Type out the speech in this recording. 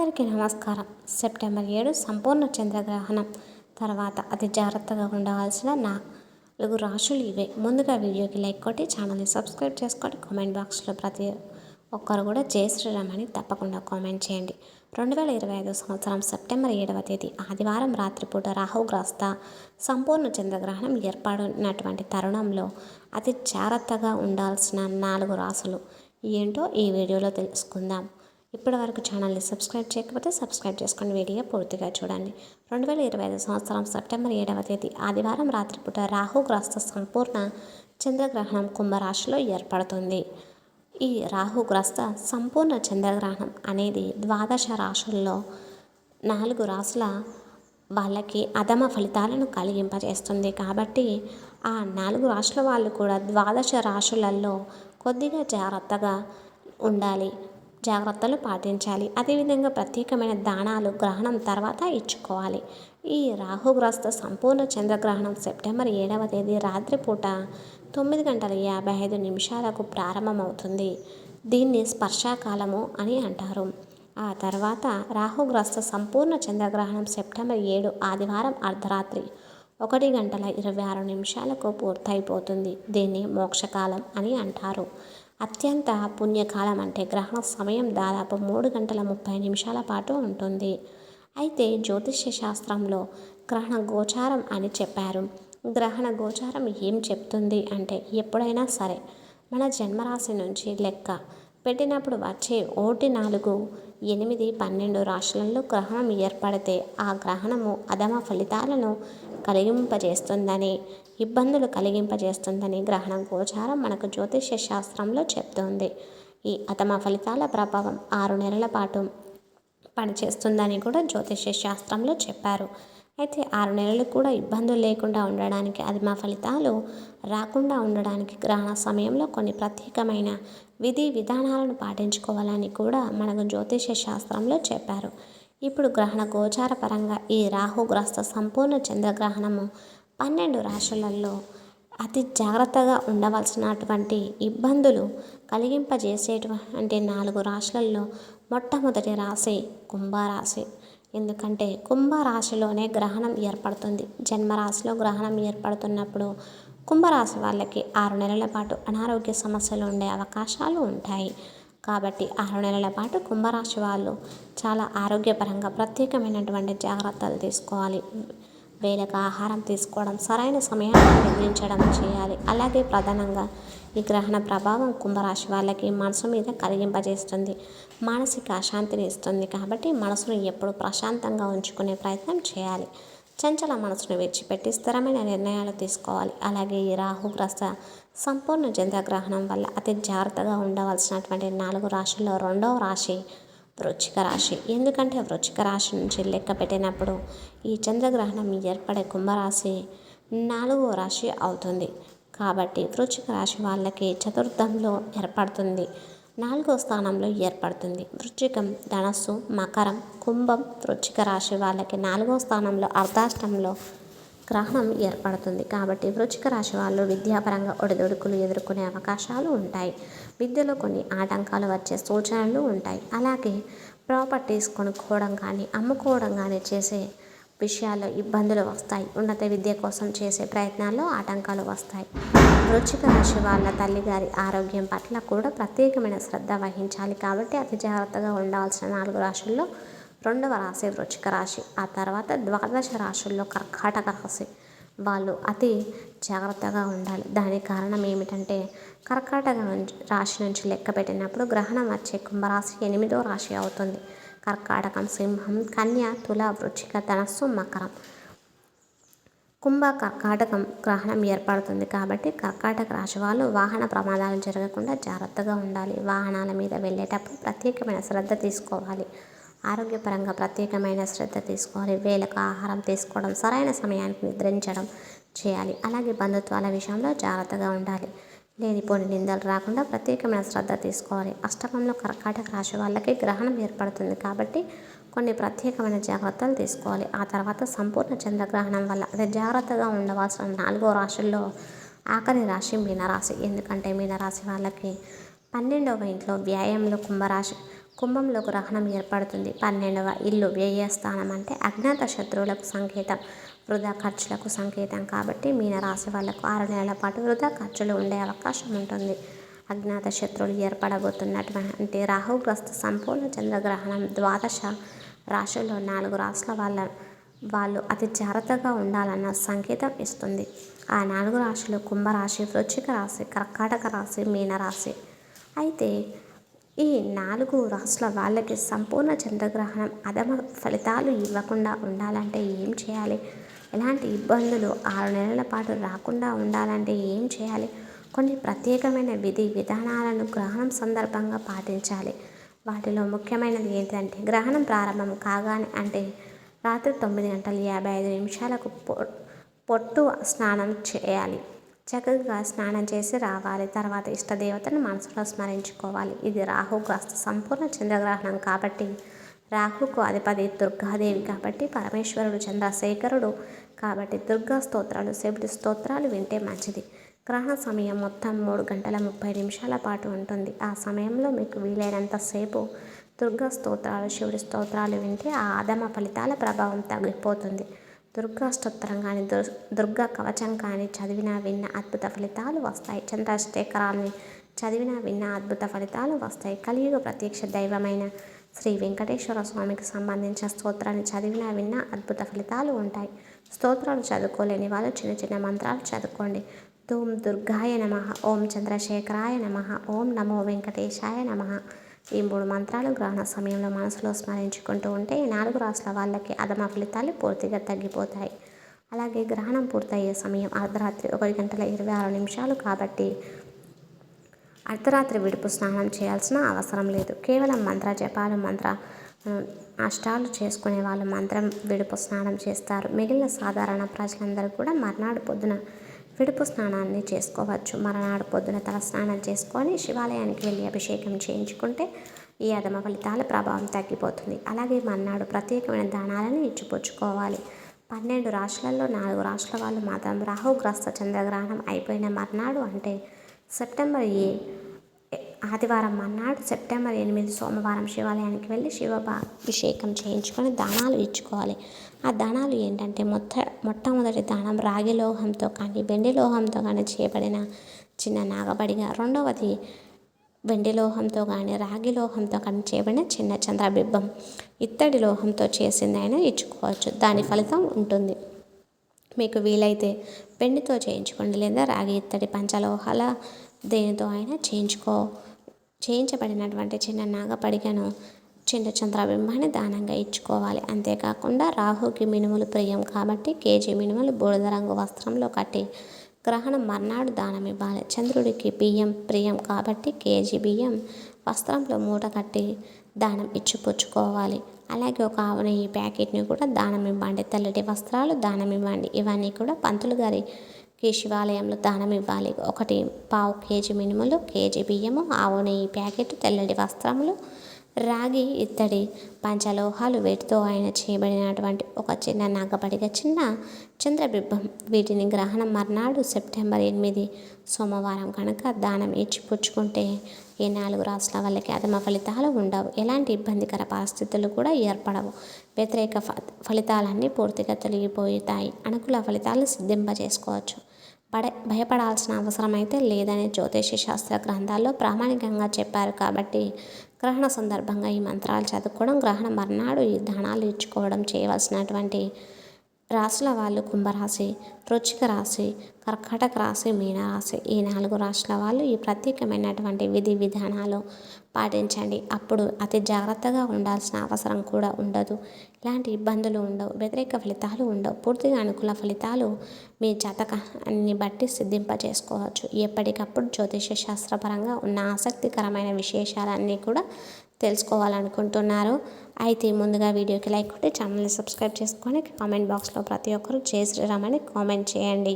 అందరికీ నమస్కారం. సెప్టెంబర్ ఏడు సంపూర్ణ చంద్రగ్రహణం. తర్వాత అతి జాగ్రత్తగా ఉండవలసిన నాలుగు రాశులు ఇవే. ముందుగా వీడియోకి లైక్ కొట్టి ఛానల్ని సబ్స్క్రైబ్ చేసుకోండి కామెంట్ బాక్స్లో ప్రతి ఒక్కరు కూడా జై శ్రీరామ్ అని తప్పకుండా కామెంట్ చేయండి. రెండు వేల ఇరవై ఐదు సంవత్సరం సెప్టెంబర్ ఏడవ తేదీ ఆదివారం రాత్రిపూట రాహుగ్రస్త సంపూర్ణ చంద్రగ్రహణం ఏర్పడినటువంటి తరుణంలో అతి జాగ్రత్తగా ఉండాల్సిన నాలుగు రాశులు ఏంటో ఈ వీడియోలో తెలుసుకుందాం. ఇప్పటి వరకు ఛానల్ని సబ్స్క్రైబ్ చేయకపోతే సబ్స్క్రైబ్ చేసుకుని వీడియో పూర్తిగా చూడండి. రెండు వేల ఇరవై ఐదు సంవత్సరం సెప్టెంబర్ ఏడవ తేదీ ఆదివారం రాత్రిపూట రాహుగ్రస్త సంపూర్ణ చంద్రగ్రహణం కుంభరాశిలో ఏర్పడుతుంది. ఈ రాహుగ్రస్త సంపూర్ణ చంద్రగ్రహణం అనేది ద్వాదశ రాశుల్లో నాలుగు రాసుల వాళ్ళకి అధమ ఫలితాలను కలిగింపజేస్తుంది. కాబట్టి ఆ నాలుగు రాశుల వాళ్ళు కూడా ద్వాదశ రాశులలో కొద్దిగా జాగ్రత్తగా ఉండాలి. జాగ్రత్తలు పాటించాలి. అదేవిధంగా ప్రత్యేకమైన దానాలు గ్రహణం తర్వాత ఇచ్చుకోవాలి. ఈ రాహుగ్రస్త సంపూర్ణ చంద్రగ్రహణం సెప్టెంబర్ ఏడవ తేదీ రాత్రిపూట తొమ్మిది గంటల యాభై ఐదు నిమిషాలకు ప్రారంభమవుతుంది. దీన్ని స్పర్శాకాలము అని అంటారు. ఆ తర్వాత రాహుగ్రస్త సంపూర్ణ చంద్రగ్రహణం సెప్టెంబర్ ఏడు ఆదివారం అర్ధరాత్రి ఒకటి గంటల ఇరవై ఆరు నిమిషాలకు పూర్తయిపోతుంది. దీన్ని మోక్షకాలం అని అంటారు. అత్యంత పుణ్యకాలం అంటే గ్రహణ సమయం దాదాపు మూడు గంటల ముప్పై నిమిషాల పాటు ఉంటుంది. అయితే జ్యోతిష్య శాస్త్రంలో గ్రహణ గోచారం అని చెప్పారు. గ్రహణ గోచారం ఏం చెప్తుంది అంటే ఎప్పుడైనా సరే మన జన్మరాశి నుంచి లెక్క పెట్టినప్పుడు వచ్చే ఓటి నాలుగు ఎనిమిది పన్నెండు రాశులలో గ్రహణం ఏర్పడితే ఆ గ్రహణము అధమ ఫలితాలను కలిగింపజేస్తుందని ఇబ్బందులు కలిగింపజేస్తుందని గ్రహణం గోచారం మనకు జ్యోతిష్య శాస్త్రంలో చెప్తోంది. ఈ అధమ ఫలితాల ప్రభావం ఆరు నెలల పాటు పనిచేస్తుందని కూడా జ్యోతిష్య శాస్త్రంలో చెప్పారు. అయితే ఆరు నెలలు కూడా ఇబ్బందులు లేకుండా ఉండడానికి అది మా ఫలితాలు రాకుండా ఉండడానికి గ్రహణ సమయంలో కొన్ని ప్రత్యేకమైన విధి విధానాలను పాటించుకోవాలని కూడా మనకు జ్యోతిష్య శాస్త్రంలో చెప్పారు. ఇప్పుడు గ్రహణ గోచార పరంగా ఈ రాహుగ్రస్త సంపూర్ణ చంద్రగ్రహణము పన్నెండు రాశులలో అతి జాగ్రత్తగా ఉండవలసినటువంటి ఇబ్బందులు కలిగింపజేసేటువంటి నాలుగు రాశులలో మొట్టమొదటి రాశి కుంభరాశి. ఎందుకంటే కుంభరాశిలోనే గ్రహణం ఏర్పడుతుంది. జన్మరాశిలో గ్రహణం ఏర్పడుతున్నప్పుడు కుంభరాశి వాళ్ళకి ఆరు నెలల పాటు అనారోగ్య సమస్యలు ఉండే అవకాశాలు ఉంటాయి. కాబట్టి ఆరు నెలల పాటు కుంభరాశి వాళ్ళు చాలా ఆరోగ్యపరంగా ప్రత్యేకమైనటువంటి జాగ్రత్తలు తీసుకోవాలి. వేళకు ఆహారం తీసుకోవడం సరైన సమయాన్ని నిద్రించడం చేయాలి. అలాగే ప్రధానంగా ఈ గ్రహణ ప్రభావం కుంభరాశి వాళ్ళకి మనసు మీద కలిగింపజేస్తుంది. మానసిక అశాంతిని ఇస్తుంది కాబట్టి మనసును ఎప్పుడు ప్రశాంతంగా ఉంచుకునే ప్రయత్నం చేయాలి. చంచల మనసును విడిచిపెట్టి స్థిరమైన నిర్ణయాలు తీసుకోవాలి. అలాగే ఈ రాహుగ్రస్త సంపూర్ణ చంద్రగ్రహణం వల్ల అతి జాగ్రత్తగా ఉండవలసినటువంటి నాలుగు రాశుల్లో రెండవ రాశి వృచ్చిక రాశి. ఎందుకంటే వృచ్చిక రాశి నుంచి లెక్క పెట్టినప్పుడు ఈ చంద్రగ్రహణం ఏర్పడే కుంభరాశి నాలుగో రాశి అవుతుంది. కాబట్టి వృచ్చిక రాశి వాళ్ళకి చతుర్థంలో ఏర్పడుతుంది. నాలుగో స్థానంలో ఏర్పడుతుంది. వృచ్చికం ధనస్సు మకరం కుంభం వృచ్చిక రాశి వాళ్ళకి నాలుగో స్థానంలో అర్ధాష్టంలో గ్రహణం ఏర్పడుతుంది. కాబట్టి వృచ్చిక రాశి వాళ్ళు విద్యాపరంగా ఒడిదొడుకులు ఎదుర్కొనే అవకాశాలు ఉంటాయి. విద్యలో కొన్ని ఆటంకాలు వచ్చే సూచనలు ఉంటాయి. అలాగే ప్రాపర్టీస్ కొనుక్కోవడం కానీ అమ్ముకోవడం కానీ చేసే విషయాల్లో ఇబ్బందులు వస్తాయి. ఉన్నత విద్య కోసం చేసే ప్రయత్నాల్లో ఆటంకాలు వస్తాయి. వృచ్చిక రాశి వాళ్ళ తల్లిగారి ఆరోగ్యం పట్ల కూడా ప్రత్యేకమైన శ్రద్ధ వహించాలి కాబట్టి అతి జాగ్రత్తగా ఉండాల్సిన నాలుగు రాశుల్లో రెండవ రాశి వృచ్చిక రాశి. ఆ తర్వాత ద్వాదశ రాశుల్లో కర్కాటక రాశి. వాళ్ళు అతి జాగ్రత్తగా ఉండాలి. దానికి కారణం ఏమిటంటే కర్కాటక రాశి నుంచి లెక్క పెట్టినప్పుడు గ్రహణం వచ్చే కుంభరాశి ఎనిమిదో రాశి అవుతుంది. కర్కాటకం సింహం కన్య తుల వృచ్చిక ధనస్సు మకరం. కుంభ కర్కాటకం గ్రహణం ఏర్పడుతుంది కాబట్టి కర్కాటక రాశి వాళ్ళు వాహన ప్రమాదాలు జరగకుండా జాగ్రత్తగా ఉండాలి. వాహనాల మీద వెళ్ళేటప్పుడు ప్రత్యేకమైన శ్రద్ధ తీసుకోవాలి. ఆరోగ్యపరంగా ప్రత్యేకమైన శ్రద్ధ తీసుకోవాలి. వేలకు ఆహారం తీసుకోవడం సరైన సమయానికి నిద్రించడం చేయాలి. అలాగే బంధుత్వాల విషయంలో జాగ్రత్తగా ఉండాలి. లేనిపోని నిందలు రాకుండా ప్రత్యేకమైన శ్రద్ధ తీసుకోవాలి. అష్టమంలో కర్కాటక రాశి వాళ్ళకి గ్రహణం ఏర్పడుతుంది కాబట్టి కొన్ని ప్రత్యేకమైన జాగ్రత్తలు తీసుకోవాలి. ఆ తర్వాత సంపూర్ణ చంద్రగ్రహణం వల్ల అదే జాగ్రత్తగా ఉండవలసిన నాలుగో రాశుల్లో ఆఖరి రాశి మీనరాశి. ఎందుకంటే మీనరాశి వాళ్ళకి పన్నెండవ ఇంట్లో వ్యాయంలో కుంభరాశి కుంభంలో గ్రహణం ఏర్పడుతుంది. పన్నెండవ ఇల్లు వ్యయస్థానం అంటే అజ్ఞాత శత్రువులకు సంకేతం. వృధా ఖర్చులకు సంకేతం కాబట్టి మీనరాశి వాళ్ళకు ఆరు నెలల పాటు వృధా ఖర్చులు ఉండే అవకాశం ఉంటుంది. అజ్ఞాత శత్రువులు ఏర్పడబోతున్నటువంటి రాహుగ్రస్త సంపూర్ణ చంద్రగ్రహణం ద్వాదశ రాశుల్లో నాలుగు రాశుల వాళ్ళ వాళ్ళు అతి జాగ్రత్తగా ఉండాలన్న సంకేతం ఇస్తుంది. ఆ నాలుగు రాశులు కుంభరాశి వృచ్చిక రాశి కర్కాటక రాశి మీనరాశి. అయితే ఈ నాలుగు రాశుల వాళ్ళకి సంపూర్ణ చంద్రగ్రహణం అదమ ఫలితాలు ఇవ్వకుండా ఉండాలంటే ఏం చేయాలి? ఎలాంటి ఇబ్బందులు ఆరు నెలల పాటు రాకుండా ఉండాలంటే ఏం చేయాలి? కొన్ని ప్రత్యేకమైన విధి విధానాలను గ్రహణం సందర్భంగా పాటించాలి. వాటిలో ముఖ్యమైనది ఏంటంటే గ్రహణం ప్రారంభం కాగానే అంటే రాత్రి తొమ్మిది గంటల యాభై ఐదు నిమిషాలకు పొట్టు స్నానం చేయాలి. చక్కగా స్నానం చేసి రావాలి. తర్వాత ఇష్టదేవతను మనసులో స్మరించుకోవాలి. ఇది రాహుగ్రస్త సంపూర్ణ చంద్రగ్రహణం కాబట్టి రాహుకు అధిపతి దుర్గాదేవి కాబట్టి పరమేశ్వరుడు చంద్రశేఖరుడు కాబట్టి దుర్గా స్తోత్రాలు శివుడి స్తోత్రాలు వింటే మంచిది. గ్రహణ సమయం మొత్తం మూడు గంటల ముప్పై నిమిషాల పాటు ఉంటుంది. ఆ సమయంలో మీకు వీలైనంతసేపు దుర్గా స్తోత్రాలు శివుడి స్తోత్రాలు వింటే ఆ ఆదమ ఫలితాల ప్రభావం తగ్గిపోతుంది. దుర్గా స్తోత్రం కానీ దుర్ దుర్గా కవచం కానీ చదివినా విన్న అద్భుత ఫలితాలు వస్తాయి. చంద్రశేఖరాన్ని చదివినా విన్న అద్భుత ఫలితాలు వస్తాయి. కలియుగ ప్రత్యక్ష దైవమైన శ్రీ వెంకటేశ్వర స్వామికి సంబంధించిన స్తోత్రాన్ని చదివినా విన్న అద్భుత ఫలితాలు ఉంటాయి. స్తోత్రాలు చదువుకోలేని వాళ్ళు చిన్న చిన్న మంత్రాలు చదువుకోండి. ధూమ్ దుర్గాయ నమ ఓం చంద్రశేఖరాయ నమ ఓం నమో వెంకటేశాయ నమ. ఈ మూడు మంత్రాలు గ్రహణ సమయంలో మనసులో స్మరించుకుంటూ ఉంటే ఈ నాలుగు రాష్ట్రాల వాళ్ళకి అదమ ఫలితాలు పూర్తిగా తగ్గిపోతాయి. అలాగే గ్రహణం పూర్తయ్యే సమయం అర్ధరాత్రి ఒకటి గంటల ఇరవై ఆరు నిమిషాలు కాబట్టి అర్ధరాత్రి విడుపు స్నానం చేయాల్సిన అవసరం లేదు. కేవలం మంత్ర జపాలు మంత్ర అష్టాలు చేసుకునే వాళ్ళు మంత్రం విడుపు స్నానం చేస్తారు. మిగిలిన సాధారణ ప్రజలందరూ కూడా మర్నాడు పొద్దున విడుపు స్నానాన్ని చేసుకోవచ్చు. మరనాడు పొద్దున తల స్నానం చేసుకొని శివాలయానికి వెళ్ళి అభిషేకం చేయించుకుంటే ఈ అధమ ఫలితాల ప్రభావం తగ్గిపోతుంది. అలాగే మర్నాడు ప్రత్యేకమైన దానాలను ఇచ్చిపుచ్చుకోవాలి. పన్నెండు రాష్ట్రాల్లో నాలుగు రాష్ట్రాల వాళ్ళు మాత్రం రాహుగ్రస్త చంద్రగ్రహణం అయిపోయిన మర్నాడు అంటే సెప్టెంబర్ ఏ ఆదివారం మర్నాడు సెప్టెంబర్ ఎనిమిది సోమవారం శివాలయానికి వెళ్ళి శివ అభిషేకం చేయించుకొని దానాలు ఇచ్చుకోవాలి. ఆ దానాలు ఏంటంటే మొట్ట మొట్టమొదటి దానం రాగి లోహంతో కానీ వెండి లోహంతో కానీ చేయబడిన చిన్న నాగబడిగా రెండవది వెండి లోహంతో కానీ రాగి లోహంతో కానీ చేయబడిన చిన్న చంద్రబిబ్బం ఇత్తడి లోహంతో చేసిందైనా ఇచ్చుకోవచ్చు. దాని ఫలితం ఉంటుంది. మీకు వీలైతే వెండితో చేయించుకోండి లేదా రాగి ఇత్తడి పంచలోహాల దేనితో అయినా చేయించుకో. చేయించబడినటువంటి చిన్న నాగపడికను చిన్న చంద్రబింబాన్ని దానంగా ఇచ్చుకోవాలి. అంతేకాకుండా రాహుకి మినుములు ప్రియం కాబట్టి కేజీ మినుములు బూడిద రంగు వస్త్రంలో కట్టి గ్రహణం మర్నాడు దానం ఇవ్వాలి. చంద్రుడికి బియ్యం ప్రియం కాబట్టి కేజీ బియ్యం వస్త్రంలో మూట కట్టి దానం ఇచ్చిపుచ్చుకోవాలి. అలాగే ఒక ఆవు నెయ్యి ప్యాకెట్ని కూడా దానం ఇవ్వండి. తెల్లటి వస్త్రాలు దానం ఇవ్వండి. ఇవన్నీ కూడా పంతులు గారికి శివాలయంలో దానం ఇవ్వాలి. ఒకటి పావు కేజీ మినుములు కేజీ బియ్యము ఆవు నెయ్యి ప్యాకెట్ తెల్లటి వస్త్రములు రాగి ఇత్తడి పంచలోహాలు వేటితో ఆయన చేయబడినటువంటి ఒక చిన్న నాగపడిగ చిన్న చంద్రబింబం. వీటిని గ్రహణం మర్నాడు సెప్టెంబర్ ఎనిమిది సోమవారం కనుక దానం ఇచ్చి పుచ్చుకుంటే ఈ నాలుగు రాష్ట్రాల వాళ్ళకి అధమ ఫలితాలు ఉండవు. ఎలాంటి ఇబ్బందికర పరిస్థితులు కూడా ఏర్పడవు. వ్యతిరేక ఫలితాలన్నీ పూర్తిగా తొలగిపోతాయి. అనుకూల ఫలితాలు సిద్ధింపజేసుకోవచ్చు. పడ భయపడాల్సిన అవసరం అయితే లేదని జ్యోతిష శాస్త్ర గ్రంథాల్లో ప్రామాణికంగా చెప్పారు కాబట్టి గ్రహణ సందర్భంగా ఈ మంత్రాలు చదువుకోవడం గ్రహణ మర్నాడు ఈ దానాలు ఇచ్చుకోవడం చేయవలసినటువంటి రాశుల వాళ్ళు కుంభరాశి వృచ్చిక రాశి కర్కాటక రాశి మీనరాశి ఈ నాలుగు రాశుల వాళ్ళు ఈ ప్రత్యేకమైనటువంటి విధి విధానాలు పాటించండి. అప్పుడు అతి జాగ్రత్తగా ఉండాల్సిన అవసరం కూడా ఉండదు. ఇలాంటి ఇబ్బందులు ఉండవు. వ్యతిరేక ఫలితాలు ఉండవు. పూర్తిగా అనుకూల ఫలితాలు మీ జాతకాన్ని బట్టి సిద్ధింప చేసుకోవచ్చు ఎప్పటికప్పుడు జ్యోతిష శాస్త్రపరంగా ఉన్న ఆసక్తికరమైన విశేషాలన్నీ కూడా తెలుసుకోవాలనుకుంటున్నారు. అయితే ముందుగా వీడియోకి లైక్ కొట్టి ఛానల్ని సబ్స్క్రైబ్ చేసుకొని కామెంట్ బాక్స్లో ప్రతి ఒక్కరూ జై శ్రీరామ్ అని కామెంట్ చేయండి.